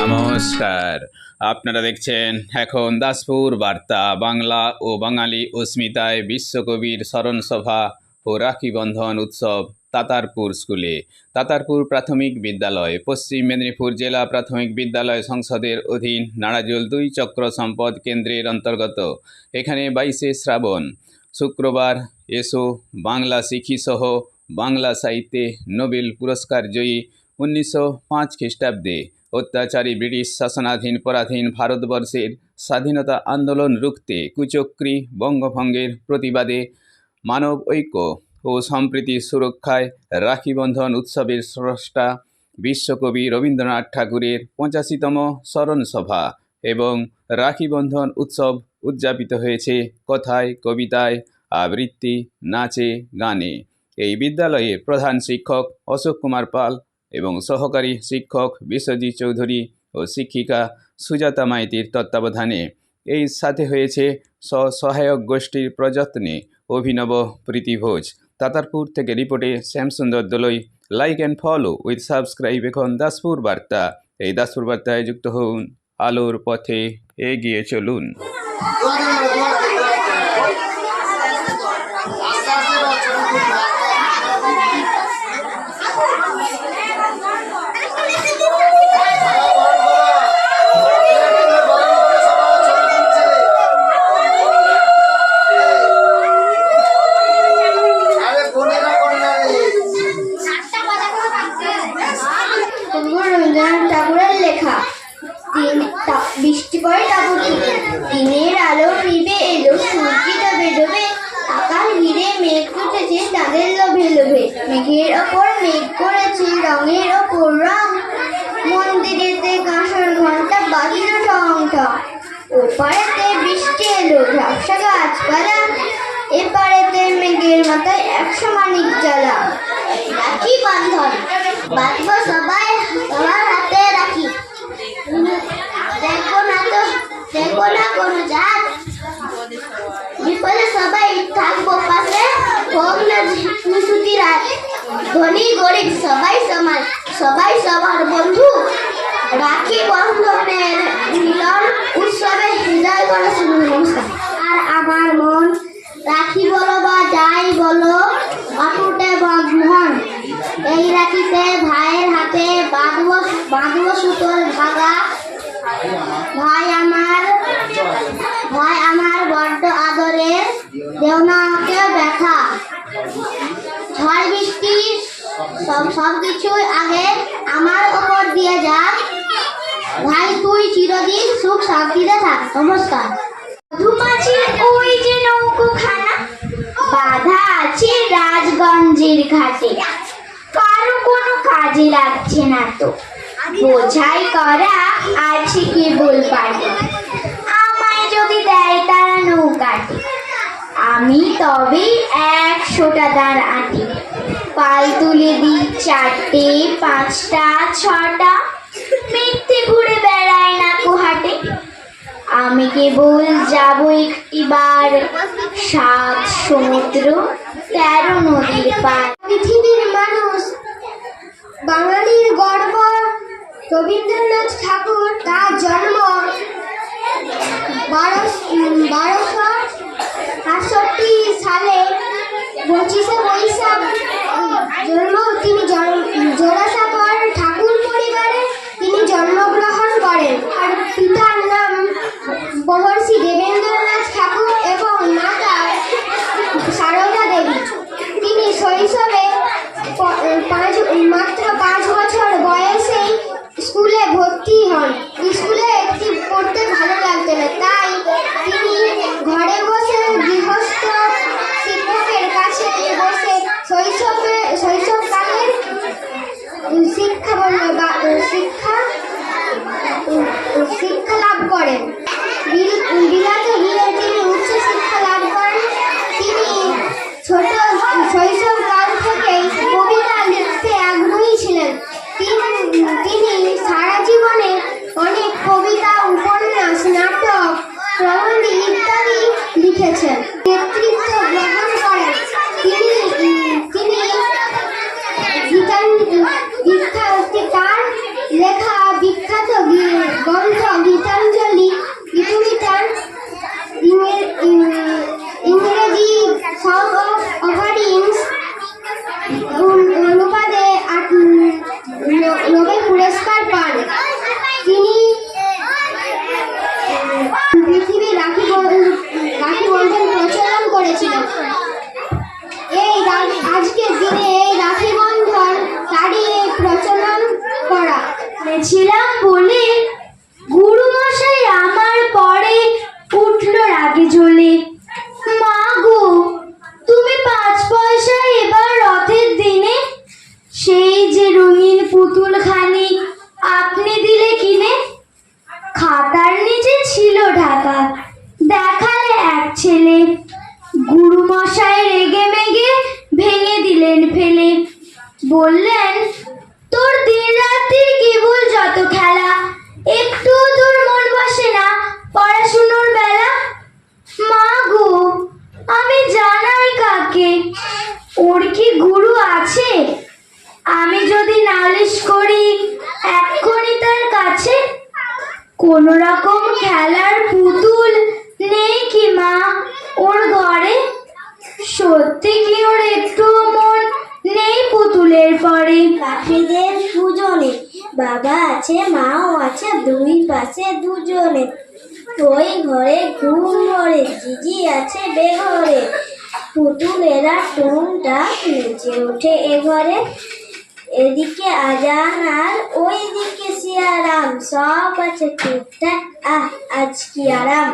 নমস্কার। আপনারা দেখছেন এখন দাসপুর বার্তা, বাংলা ও বাঙালি অস্মিতায় বিশ্বকবির স্মরণসভা ও রাখি বন্ধন উৎসব তাতারপুর স্কুলে। তাতারপুর প্রাথমিক বিদ্যালয়, পশ্চিম মেদিনীপুর জেলা প্রাথমিক বিদ্যালয় সংসদের অধীন নাড়াজোল দুই চক্র সম্পদ কেন্দ্রের অন্তর্গত। এখানে বাইশে শ্রাবণ, শুক্রবার এসো বাংলা শিখি সহ বাংলা সাহিত্যে নোবেল পুরস্কার জয়ী উনিশশো পাঁচ খ্রিস্টাব্দে অত্যাচারী ব্রিটিশ শাসনাধীন পরাধীন ভারতবর্ষের স্বাধীনতা আন্দোলন রুখতে কুচক্রী বঙ্গভঙ্গের প্রতিবাদে মানব ঐক্য ও সম্প্রীতি সুরক্ষায় রাখি বন্ধন উৎসবের স্রষ্টা বিশ্বকবি রবীন্দ্রনাথ ঠাকুরের পঁচাশিতম স্মরণসভা এবং রাখি বন্ধন উৎসব উদযাপিত হয়েছে কথায়, কবিতায়, আবৃত্তি, নাচে, গানে। এই বিদ্যালয়ে প্রধান শিক্ষক অশোক কুমার পাল এবং সহকারী শিক্ষক বিশ্বজিৎ চৌধুরী ও শিক্ষিকা সুজাতা মাইতির তত্ত্বাবধানে এই সাথে হয়েছে সহায়ক গোষ্ঠীর প্রযত্নে অভিনব প্রীতিভোজ। তাতারপুর থেকে রিপোর্টে Shyamsundar Dolui. Like and follow with subscribe এখন দাসপুর বার্তা। এই দাসপুর বার্তায় যুক্ত হন আলোর পথে এগিয়ে চলুন। ওপারেতে বৃষ্টি এলো, ঝাপসা গাছপালা এপারেতে মেঘের মাথায় একশো মানিক জ্বালা। রাখি বান্ধন বাঁধবো সবাই সবার হাতে রাখি। দেখো না তো, দেখো না কোনো জাত। বিপদে সবাই থাকব পাশে হোক না ছুটি রাত ধনী গরিব সবাই সমান, সবাই সবার বন্ধু। রাখি বন্ধনের মিলন বাঁধবো সুতোর ধাগা ভাই আমার ভাই আমার বড্ড আদরের। দেও না আমাকে ব্যথা। ঝড় বৃষ্টি, সব সব কিছুই আগে আমার ওপর দিয়ে যা ভাই, তুই চিরদিন সুখ শান্তিতে থাক। নমস্কার। মধুমাছির ওই যে নৌকোখানা, বাধা আছে রাজগঞ্জের ঘাটে। কারও কোনো কাজে লাগছে না তো। বোঝাই করা আছে কেবল পাটে আমায় যদি দেয় তারা নৌকাতে আমি তবে একশোটা দাঁড় আঁটি। পাল তুলে দিই চারটে, পাঁচটা, ছটা। মিথ্যে ঘুরে বেড়ায় না কোহাটে। আমি কেবল যাব একটিবার সাত সমুদ্র, তেরো নদীর পার পৃথিবীর মানুষ গর্ব রবীন্দ্রনাথ ঠাকুর তার জন্ম বারোশো আটষট্টি সালে পঁচিশে বৈশাখ জন্ম শিক্ষা বল- বা শিক্ষা শিক্ষা? song of dreams বললেন, তোর দিন রাত্রির কেবল যত খেলা? একটু তোর মন বসে না। পড়াশুনোর বেলা, মা গো, আমি জানাই কাকে? ওর কি গুরু আছে? আমি যদি নালিশ করি, এক্ষুনি তার কাছে। কোন রকম খেলার পুতুল নেই কি মা? ওর ঘরে? সত্যি কি ওর একটু পাখিদের দুজনে। বাবা আছে, মাও আছে, দুই পাশে দুজনে। ওই ঘরে ঘুম ঘরে জিজি আছে বেঘরে পুতুলেরা টুনটা নেচে ওঠে এ ঘরে এদিকে আজান আর ওইদিকে সিয়ারাম সব আছে টুকটাক। আহ, আজ কি আরাম।